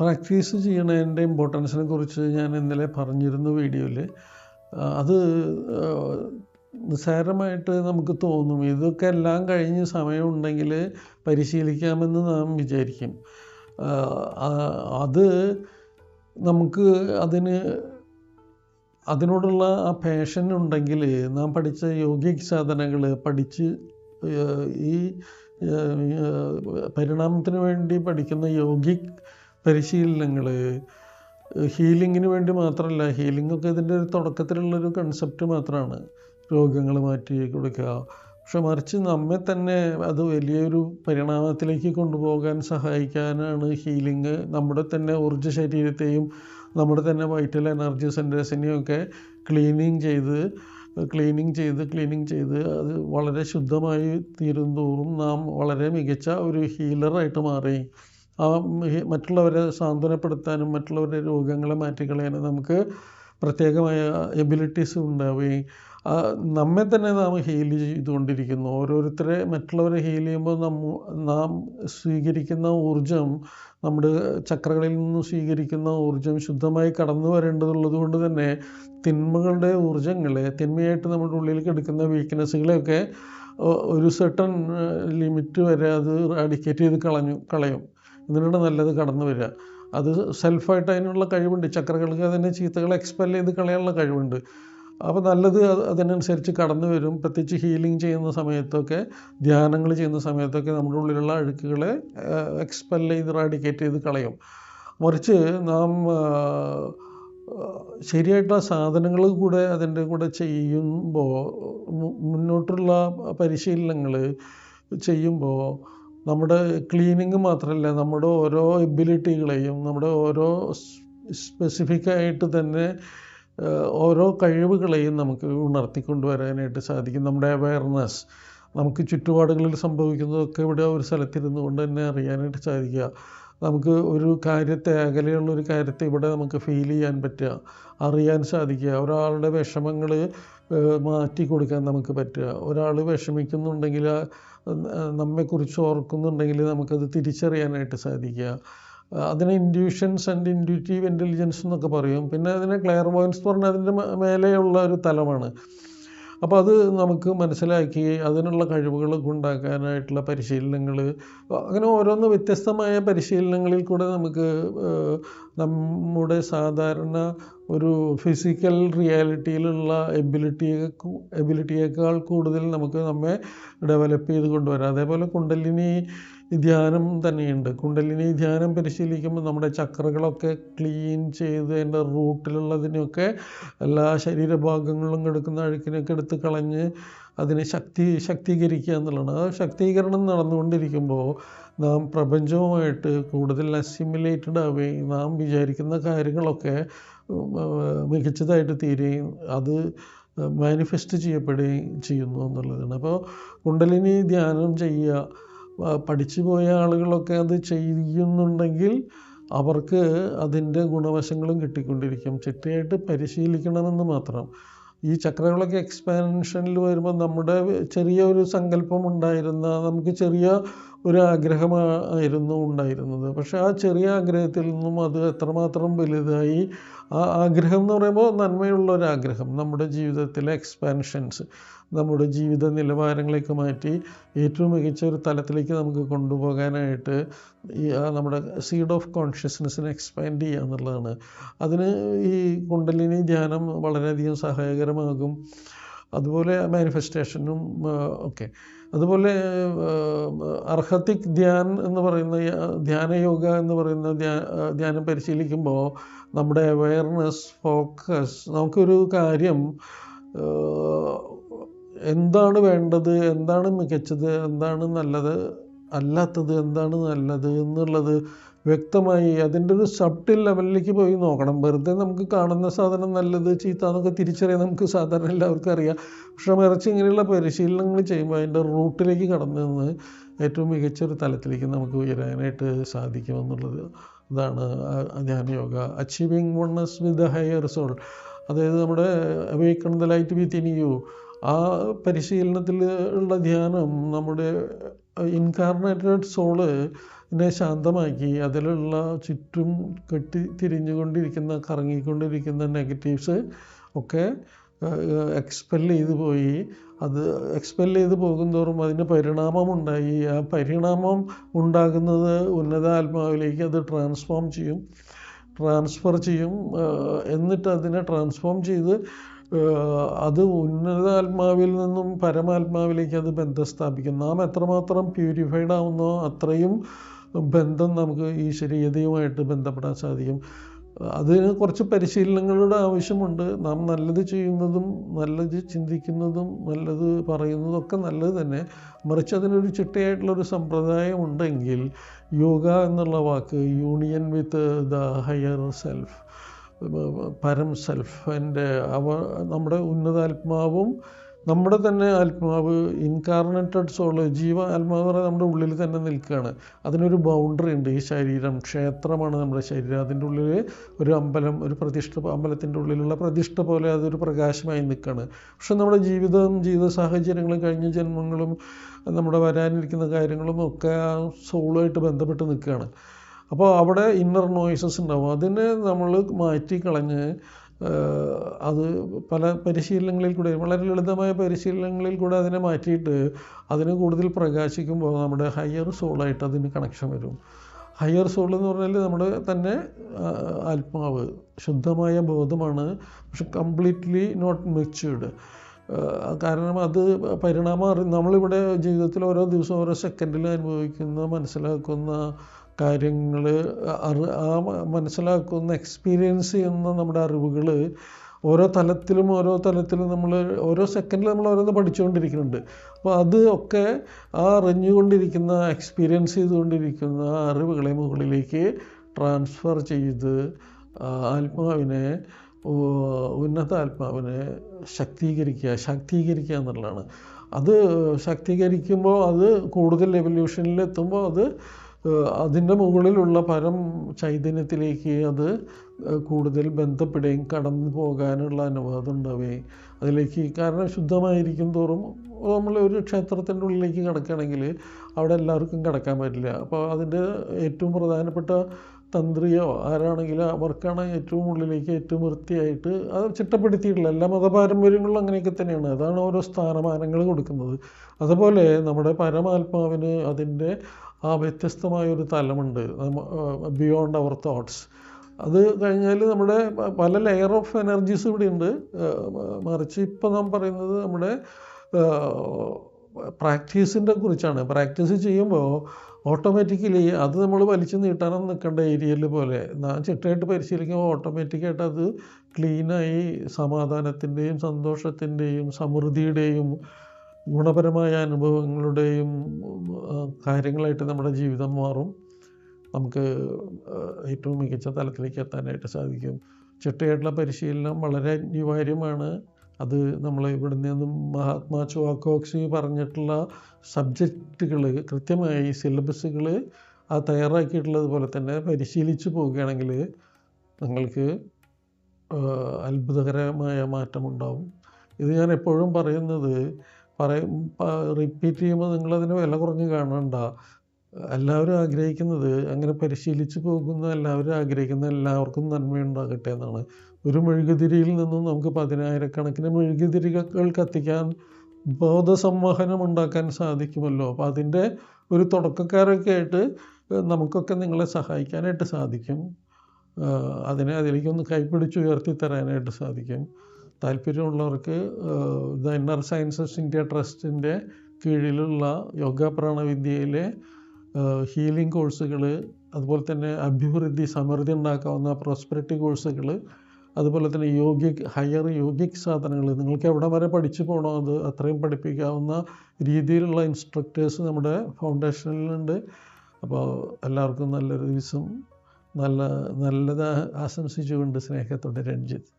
Practice ചെയ്യണതിന്റെ ഇമ്പോർട്ടൻസിനെ കുറിച്ച് ഞാൻ ഇന്നലെ പറഞ്ഞിരുന്നു വീഡിയോയിൽ അത് നിസ്സാരമായിട്ട് നമുക്ക് തോന്നും. ഇതൊക്കെ എല്ലാം കഴിഞ്ഞ് സമയമുണ്ടെങ്കിൽ പരിശീലിക്കാമെന്ന് നാം വിചാരിക്കും. അത് നമുക്ക് അതിന് അതിനോടുള്ള ആ പാഷൻ ഉണ്ടെങ്കിൽ നാം പഠിച്ച യോഗിക് സാധനങ്ങൾ പഠിച്ച് ഈ പരിണാമത്തിന് വേണ്ടി പഠിക്കുന്ന യോഗിക് പരിശീലനങ്ങൾ ഹീലിങ്ങിന് വേണ്ടി മാത്രമല്ല ഹീലിംഗ് ഒക്കെ ഇതിന്റെ ഒരു തുടക്കത്തിലുള്ളൊരു കൺസെപ്റ്റ് മാത്രമാണ് രോഗങ്ങൾ മാറ്റി കൊടുക്കുക. പക്ഷെ മറിച്ച് നമ്മെ തന്നെ അത് വലിയൊരു പരിണാമത്തിലേക്ക് കൊണ്ടുപോകാൻ സഹായിക്കാനാണ് ഹീലിംഗ് നമ്മുടെ തന്നെ ഊർജ ശരീരത്തെയും നമ്മുടെ തന്നെ വൈറ്റൽ എനർജി സെന്റേഴ്സിനെയും ഒക്കെ ക്ലീനിങ് ചെയ്ത് ക്ലീനിങ് ചെയ്ത് ക്ലീനിങ് ചെയ്ത് അത് വളരെ ശുദ്ധമായി തീരും തോറും നാം വളരെ മികച്ച ഒരു ഹീലറായിട്ട് മാറി. ആ മറ്റുള്ളവരെ സാന്ത്വനപ്പെടുത്താനും മറ്റുള്ളവരുടെ രോഗങ്ങളെ മാറ്റിക്കളയാനും നമുക്ക് പ്രത്യേകമായ എബിലിറ്റീസ് ഉണ്ടാവുകയും നമ്മെ തന്നെ നാം ഹീൽ ചെയ്തുകൊണ്ടിരിക്കുന്നു. ഓരോരുത്തരെ മറ്റുള്ളവരെ ഹീൽ ചെയ്യുമ്പോൾ നമ്മ നാം സ്വീകരിക്കുന്ന ഊർജം നമ്മുടെ ചക്രകളിൽ നിന്ന് സ്വീകരിക്കുന്ന ഊർജം ശുദ്ധമായി കടന്നു വരേണ്ടതുള്ളത് കൊണ്ട് തന്നെ തിന്മകളുടെ ഊർജങ്ങളെ തിന്മയായിട്ട് നമ്മുടെ ഉള്ളിലേക്ക് എടുക്കുന്ന വീക്ക്നെസ്സുകളെയൊക്കെ ഒരു സെർട്ടൺ ലിമിറ്റ് വരെ അത് അഡിക്കേറ്റ് ചെയ്ത് കളഞ്ഞു കളയും. എന്നിട്ടാണ് നല്ലത് കടന്നു വരിക. അത് സെൽഫായിട്ട് അതിനുള്ള കഴിവുണ്ട്. ചക്രകൾക്ക് അതിനെ ചീത്തകളെ എക്സ്പെൽ ചെയ്ത് കളയാനുള്ള കഴിവുണ്ട്. അപ്പോൾ നല്ലത് അത് അതിനനുസരിച്ച് കടന്നു വരും. പ്രത്യേകിച്ച് ഹീലിംഗ് ചെയ്യുന്ന സമയത്തൊക്കെ ധ്യാനങ്ങൾ ചെയ്യുന്ന സമയത്തൊക്കെ നമ്മുടെ ഉള്ളിലുള്ള അഴുക്കുകളെ എക്സ്പെൽ ചെയ്ത് റാഡിക്കേറ്റ് ചെയ്ത് കളയും. മറിച്ച് നാം ശരിയായിട്ടുള്ള സാധനങ്ങൾ കൂടെ അതിന്റെ കൂടെ ചെയ്യുമ്പോൾ മുന്നോട്ടുള്ള പരിശീലനങ്ങൾ ചെയ്യുമ്പോൾ നമ്മുടെ ക്ലീനിങ് മാത്രമല്ല നമ്മുടെ ഓരോ എബിലിറ്റികളെയും നമ്മുടെ ഓരോ സ്പെസിഫിക് ആയിട്ട് തന്നെ ഓരോ കഴിവുകളെയും നമുക്ക് ഉണർത്തിക്കൊണ്ടുവരാനായിട്ട് സാധിക്കും. നമ്മുടെ അവയർനെസ് നമുക്ക് ചുറ്റുപാടുകളിൽ സംഭവിക്കുന്നതൊക്കെ ഇവിടെ ഒരു സ്ഥലത്തിരുന്നു കൊണ്ട് തന്നെ അറിയാനായിട്ട് സാധിക്കുക. നമുക്ക് ഒരു കാര്യത്തെ അകലെയുള്ള ഒരു കാര്യത്തെ ഇവിടെ നമുക്ക് ഫീൽ ചെയ്യാൻ പറ്റുക അറിയാൻ സാധിക്കുക. ഒരാളുടെ വിഷമങ്ങൾ മാറ്റി കൊടുക്കാൻ നമുക്ക് പറ്റുക. ഒരാൾ വിഷമിക്കുന്നുണ്ടെങ്കിൽ നമ്മെക്കുറിച്ച് ഓർക്കുന്നുണ്ടെങ്കിൽ നമുക്കത് തിരിച്ചറിയാനായിട്ട് സാധിക്കുക. അതിനെ ഇൻഡ്യൂഷൻസ് ആൻഡ് ഇൻഡ്യൂറ്റീവ് ഇന്റലിജൻസ് എന്നൊക്കെ പറയും. പിന്നെ അതിനെ ക്ലെയർ വോയിൻസ് പറഞ്ഞാൽ അതിന്റെ മേലെയുള്ള ഒരു തലമാണ്. അപ്പോൾ അത് നമുക്ക് മനസ്സിലാക്കി അതിനുള്ള കഴിവുകൾ ഉണ്ടാക്കാനായിട്ടുള്ള പരിശീലനങ്ങൾ അങ്ങനെ ഓരോന്ന് വ്യത്യസ്തമായ പരിശീലനങ്ങളിൽ കൂടെ നമുക്ക് നമ്മുടെ സാധാരണ ഒരു ഫിസിക്കൽ റിയാലിറ്റിയിലുള്ള എബിലിറ്റിയെ എബിലിറ്റിയേക്കാൾ കൂടുതൽ നമുക്ക് നമ്മെ ഡെവലപ്പ് ചെയ്ത് കൊണ്ടുവരാം. അതേപോലെ കുണ്ടലിനി ധ്യാനം തന്നെയുണ്ട്. കുണ്ടലിനി ധ്യാനം പരിശീലിക്കുമ്പോൾ നമ്മുടെ ചക്രകളൊക്കെ ക്ലീൻ ചെയ്ത് അതിന്റെ റൂട്ടിലുള്ളതിനൊക്കെ എല്ലാ ശരീരഭാഗങ്ങളിലും കിടക്കുന്ന അഴുക്കിനൊക്കെ എടുത്ത് കളഞ്ഞ് അതിനെ ശക്തി ശക്തീകരിക്കുക എന്നുള്ളതാണ്. ആ ശക്തീകരണം നടന്നുകൊണ്ടിരിക്കുമ്പോൾ നാം പ്രപഞ്ചവുമായിട്ട് കൂടുതൽ അസിമുലേറ്റഡ് ആവുകയും നാം വിചാരിക്കുന്ന കാര്യങ്ങളൊക്കെ മികച്ചതായിട്ട് തീരുകയും അത് മാനിഫെസ്റ്റ് ചെയ്യപ്പെടുകയും ചെയ്യുന്നു എന്നുള്ളതാണ്. അപ്പോൾ കുണ്ടലിനി ധ്യാനം ചെയ്യുക പഠിച്ചു പോയ ആളുകളൊക്കെ അത് ചെയ്യുന്നുണ്ടെങ്കിൽ അവർക്ക് അതിന്റെ ഗുണവശങ്ങളും കിട്ടിക്കൊണ്ടിരിക്കും. ചിട്ടയായിട്ട് പരിശീലിക്കണമെന്ന് മാത്രം. ഈ ചക്രകളൊക്കെ എക്സ്പാൻഷനിൽ വരുമ്പോൾ നമ്മുടെ ചെറിയ ഒരു സങ്കല്പം ഉണ്ടായിരുന്ന നമുക്ക് ചെറിയ ഒരു ആഗ്രഹമായിരുന്നു ഉണ്ടായിരുന്നത്. പക്ഷേ ആ ചെറിയ ആഗ്രഹത്തിൽ നിന്നും അത് എത്രമാത്രം വലുതായി ആ ആഗ്രഹം എന്ന് പറയുമ്പോൾ നന്മയുള്ള ഒരു ആഗ്രഹം നമ്മുടെ ജീവിതത്തിലെ എക്സ്പാൻഷൻസ് നമ്മുടെ ജീവിത നിലവാരങ്ങളേക്ക് മാറ്റി ഏറ്റവും മികച്ച ഒരു തലത്തിലേക്ക് നമുക്ക് കൊണ്ടുപോകാനായിട്ട് ഈ നമ്മുടെ സീഡ് ഓഫ് കോൺഷ്യസ്നെസ്സിനെ എക്സ്പാൻഡ് ചെയ്യുക എന്നുള്ളതാണ്. അതിന് ഈ കുണ്ടലിനി ധ്യാനം വളരെയധികം സഹായകരമാകും. അതുപോലെ മാനിഫെസ്റ്റേഷനും ഒക്കെ. അതുപോലെ അർഹത്തിക് ധ്യാൻ എന്ന് പറയുന്ന ധ്യാന ധ്യാനയോഗ എന്ന് പറയുന്ന ധ്യാനം പരിശീലിക്കുമ്പോൾ നമ്മുടെ അവയർനെസ് ഫോക്കസ് നമുക്കൊരു കാര്യം എന്താണ് വേണ്ടത് എന്താണ് മികച്ചത് എന്താണ് നല്ലത് അല്ലാത്തത് എന്താണ് നല്ലത് എന്നുള്ളത് വ്യക്തമായി അതിന്റെ ഒരു സബ്റ്റിൽ ലെവലിലേക്ക് പോയി നോക്കണം. വെറുതെ നമുക്ക് കാണുന്ന സാധനം നല്ലത് ചീത്ത എന്നൊക്കെ തിരിച്ചറിയാൻ നമുക്ക് സാധാരണ എല്ലാവർക്കും അറിയാം. പക്ഷെ മറിച്ച് ഇങ്ങനെയുള്ള പരിശീലനങ്ങൾ ചെയ്യുമ്പോൾ അതിന്റെ റൂട്ടിലേക്ക് കടന്നു നിന്ന് ഏറ്റവും മികച്ചൊരു തലത്തിലേക്ക് നമുക്ക് ഉയരാനായിട്ട് സാധിക്കുമെന്നുള്ളത് ഇതാണ് dhyana yoga. Achieving oneness with the higher soul അതായത് നമ്മുടെ awaken the light within you ആ പരിശീലനത്തിൽ ഉള്ള ധ്യാനം നമ്മുടെ ഇൻകാർണേറ്റഡ് സോൾ നെ ശാന്തമാക്കി അതിലുള്ള ചുറ്റും കെട്ടി തിരിഞ്ഞുകൊണ്ടിരിക്കുന്ന കറങ്ങിക്കൊണ്ടിരിക്കുന്ന നെഗറ്റീവ്സ് ഒക്കെ എക്സ്പെൽ ചെയ്തു പോയി. അത് എക്സ്പെൽ ചെയ്ത് പോകുന്തോറും അതിന് പരിണാമം ഉണ്ടായി ആ പരിണാമം ഉണ്ടാകുന്നത് ഉന്നത ആത്മാവിലേക്ക് അത് ട്രാൻസ്ഫോം ചെയ്യും. ട്രാൻസ്ഫർ ചെയ്യും. എന്നിട്ട് അതിനെ ട്രാൻസ്ഫോം ചെയ്ത് അത് ഉന്നതാത്മാവിൽ നിന്നും പരമാത്മാവിലേക്ക് അത് ബന്ധം സ്ഥാപിക്കും. നാം എത്രമാത്രം പ്യൂരിഫൈഡ് ആവുന്നോ അത്രയും ബന്ധം നമുക്ക് ഈശ്വരീയതയുമായിട്ട് ബന്ധപ്പെടാൻ സാധിക്കും. അതിന് കുറച്ച് പരിശീലനങ്ങളുടെ ആവശ്യമുണ്ട്. നാം നല്ലത് ചെയ്യുന്നതും നല്ലത് ചിന്തിക്കുന്നതും നല്ലത് പറയുന്നതും ഒക്കെ നല്ലത് തന്നെ. മറിച്ച് അതിനൊരു ചിട്ടയായിട്ടുള്ളൊരു സമ്പ്രദായം ഉണ്ടെങ്കിൽ യോഗ എന്നുള്ള വാക്ക് union with the higher self പരം സെൽഫ് എന്റെ അവ നമ്മുടെ ഉന്നതാത്മാവും നമ്മുടെ തന്നെ ആത്മാവ് ഇൻകാർണേറ്റഡ് സോൾ ജീവ ആത്മാവ് പറയുന്നത് നമ്മുടെ ഉള്ളിൽ തന്നെ നിൽക്കുകയാണ്. അതിനൊരു ബൗണ്ടറി ഉണ്ട്. ഈ ശരീരം ക്ഷേത്രമാണ് നമ്മുടെ ശരീരം. അതിന്റെ ഉള്ളിൽ ഒരു അമ്പലം ഒരു പ്രതിഷ്ഠ അമ്പലത്തിന്റെ ഉള്ളിലുള്ള പ്രതിഷ്ഠ പോലെ അതൊരു പ്രകാശമായി നിൽക്കുകയാണ്. പക്ഷെ നമ്മുടെ ജീവിതവും ജീവിത സാഹചര്യങ്ങളും കഴിഞ്ഞ ജന്മങ്ങളും നമ്മുടെ വരാനിരിക്കുന്ന കാര്യങ്ങളും ഒക്കെ ആ സോളുമായിട്ട് ബന്ധപ്പെട്ട് നിൽക്കുകയാണ്. അപ്പോൾ അവിടെ ഇന്നർ നോയ്സസ് ഉണ്ടാവും. അതിനെ നമ്മൾ മാറ്റിക്കളഞ്ഞ് അത് പല പരിശീലനങ്ങളിൽ കൂടെ വളരെ ലളിതമായ പരിശീലനങ്ങളിൽ കൂടെ അതിനെ മാറ്റിയിട്ട് അതിന് കൂടുതൽ പ്രകാശിക്കുമ്പോൾ നമ്മുടെ ഹയർ സോളായിട്ട് അതിന് കണക്ഷൻ വരും. ഹയർ സോൾ എന്ന് പറഞ്ഞാൽ നമ്മുടെ തന്നെ ആത്മാവ് ശുദ്ധമായ ബോധമാണ് പക്ഷെ കംപ്ലീറ്റ്ലി നോട്ട് മെച്യൂർഡ് കാരണം അത് പരിണാമം അറി നമ്മളിവിടെ ജീവിതത്തിൽ ഓരോ ദിവസവും ഓരോ സെക്കൻഡിൽ അനുഭവിക്കുന്ന മനസ്സിലാക്കുന്ന കാര്യങ്ങൾ അറി ആ മനസ്സിലാക്കുന്ന എക്സ്പീരിയൻസ് ചെയ്യുന്ന നമ്മുടെ അറിവുകൾ ഓരോ തലത്തിലും ഓരോ തലത്തിലും നമ്മൾ ഓരോ സെക്കൻഡിൽ നമ്മൾ ഓരോന്ന് പഠിച്ചുകൊണ്ടിരിക്കുന്നുണ്ട്. അപ്പോൾ അത് ഒക്കെ ആ അറിഞ്ഞുകൊണ്ടിരിക്കുന്ന എക്സ്പീരിയൻസ് ചെയ്തുകൊണ്ടിരിക്കുന്ന അറിവുകളെ മുകളിലേക്ക് ട്രാൻസ്ഫർ ചെയ്ത് ആത്മാവിനെ ഉന്നത ആത്മാവിനെ ശക്തീകരിക്കുക ശാക്തീകരിക്കുക എന്നുള്ളതാണ്. അത് ശക്തീകരിക്കുമ്പോൾ അത് കൂടുതൽ എവല്യൂഷനിൽ എത്തുമ്പോൾ അത് അതിന്റെ മുകളിലുള്ള പരം ചൈതന്യത്തിലേക്ക് അത് കൂടുതൽ ബന്ധപ്പെടുകയും കടന്നു പോകാനുള്ള അനുവാദം ഉണ്ടാവുകയും. അതിലേക്ക് കാരണം ശുദ്ധമായിരിക്കും തോറും നമ്മൾ ഒരു ക്ഷേത്രത്തിന്റെ ഉള്ളിലേക്ക് കിടക്കുകയാണെങ്കിൽ അവിടെ എല്ലാവർക്കും കടക്കാൻ പറ്റില്ല. അപ്പോൾ അതിന്റെ ഏറ്റവും പ്രധാനപ്പെട്ട തന്ത്രിയോ ആരാണെങ്കിലും അവർക്കാണ് ഏറ്റവും ഉള്ളിലേക്ക് ഏറ്റവും വൃത്തിയായിട്ട് അത് ചിട്ടപ്പെടുത്തിയിട്ടുള്ള എല്ലാ മതപാരമ്പര്യങ്ങളിലും അങ്ങനെയൊക്കെ തന്നെയാണ്. അതാണ് ഓരോ സ്ഥാനമാനങ്ങൾ കൊടുക്കുന്നത്. അതുപോലെ നമ്മുടെ പരമാത്മാവിന് അതിന്റെ ആ വ്യത്യസ്തമായ ഒരു തലമുണ്ട് ബിയോണ്ട് അവർ തോട്ട്സ് അത് കഴിഞ്ഞാൽ നമ്മുടെ പല ലെയർ ഓഫ് എനർജീസ് ഇവിടെ ഉണ്ട് മറിച്ച് ഇപ്പോൾ നാം പറയുന്നത് നമ്മുടെ പ്രാക്ടീസിന്റെ കുറിച്ചാണ്. പ്രാക്ടീസ് ചെയ്യുമ്പോൾ ഓട്ടോമാറ്റിക്കലി അത് നമ്മൾ വലിച്ചു നീട്ടാനൊന്നും നിൽക്കേണ്ട ഏരിയയിൽ പോലെ. ചിട്ടയായിട്ട് പരിശീലിക്കുമ്പോൾ ഓട്ടോമാറ്റിക്കായിട്ട് അത് ക്ലീനായി സമാധാനത്തിന്റെയും സന്തോഷത്തിന്റെയും സമൃദ്ധിയുടെയും ഗുണപരമായ അനുഭവങ്ങളുടെയും കാര്യങ്ങളായിട്ട് നമ്മുടെ ജീവിതം മാറും. നമുക്ക് ഏറ്റവും മികച്ച തലത്തിലേക്ക് എത്താനായിട്ട് സാധിക്കും. ചിട്ടയായിട്ടുള്ള പരിശീലനം വളരെ അനിവാര്യമാണ്. അത് നമ്മൾ ഇവിടെ നിന്നും മഹാത്മാ ചുവാക്കോക്സി പറഞ്ഞിട്ടുള്ള സബ്ജക്റ്റുകൾ കൃത്യമായി സിലബസുകൾ ആ തയ്യാറാക്കിയിട്ടുള്ളത് പോലെ തന്നെ പരിശീലിച്ച് പോവുകയാണെങ്കിൽ നിങ്ങൾക്ക് അത്ഭുതകരമായ മാറ്റമുണ്ടാവും. ഇത് ഞാൻ എപ്പോഴും പറയുന്നത് പറയും റിപ്പീറ്റ് ചെയ്യുമ്പോൾ നിങ്ങളതിന് വില കുറഞ്ഞ് കാണണ്ട. എല്ലാവരും ആഗ്രഹിക്കുന്നത് അങ്ങനെ പരിശീലിച്ച് പോകുന്ന എല്ലാവരും ആഗ്രഹിക്കുന്ന എല്ലാവർക്കും നന്മയുണ്ടാകട്ടെ എന്നാണ്. ഒരു മെഴുകുതിരിയിൽ നിന്നും നമുക്ക് പതിനായിരക്കണക്കിന് മെഴുകുതിരികൾ കത്തിക്കാൻ ബോധസംവഹനം ഉണ്ടാക്കാൻ സാധിക്കുമല്ലോ. അപ്പോൾ അതിന്റെ ഒരു തുടക്കക്കാരൊക്കെ ആയിട്ട് നമുക്കൊക്കെ നിങ്ങളെ സഹായിക്കാനായിട്ട് സാധിക്കും. അതിനെ അതിലേക്കൊന്ന് കൈപ്പിടിച്ച് ഉയർത്തി തരാനായിട്ട് സാധിക്കും. താല്പര്യമുള്ളവർക്ക് ദ ഇന്നർ സയൻസസ് ഇന്ത്യ ട്രസ്റ്റിന്റെ കീഴിലുള്ള യോഗ പ്രാണവിദ്യയിലെ ഹീലിംഗ് കോഴ്സുകൾ അതുപോലെ തന്നെ അഭിവൃദ്ധി സമൃദ്ധി ഉണ്ടാക്കാവുന്ന പ്രോസ്പെരിറ്റി കോഴ്സുകൾ അതുപോലെ തന്നെ യോഗ്യ ഹയർ യോഗിക് സാധനങ്ങൾ. നിങ്ങൾക്ക് എവിടെ വരെ പഠിച്ചു പോകണോ അത് അത്രയും പഠിപ്പിക്കാവുന്ന രീതിയിലുള്ള ഇൻസ്ട്രക്ടേഴ്സ് നമ്മുടെ ഫൗണ്ടേഷനിലുണ്ട് അപ്പോൾ എല്ലാവർക്കും നല്ലൊരു ദിവസം നല്ല നല്ലത് ആശംസിച്ചുകൊണ്ട് സ്നേഹത്തോടെ രഞ്ജിത്ത്.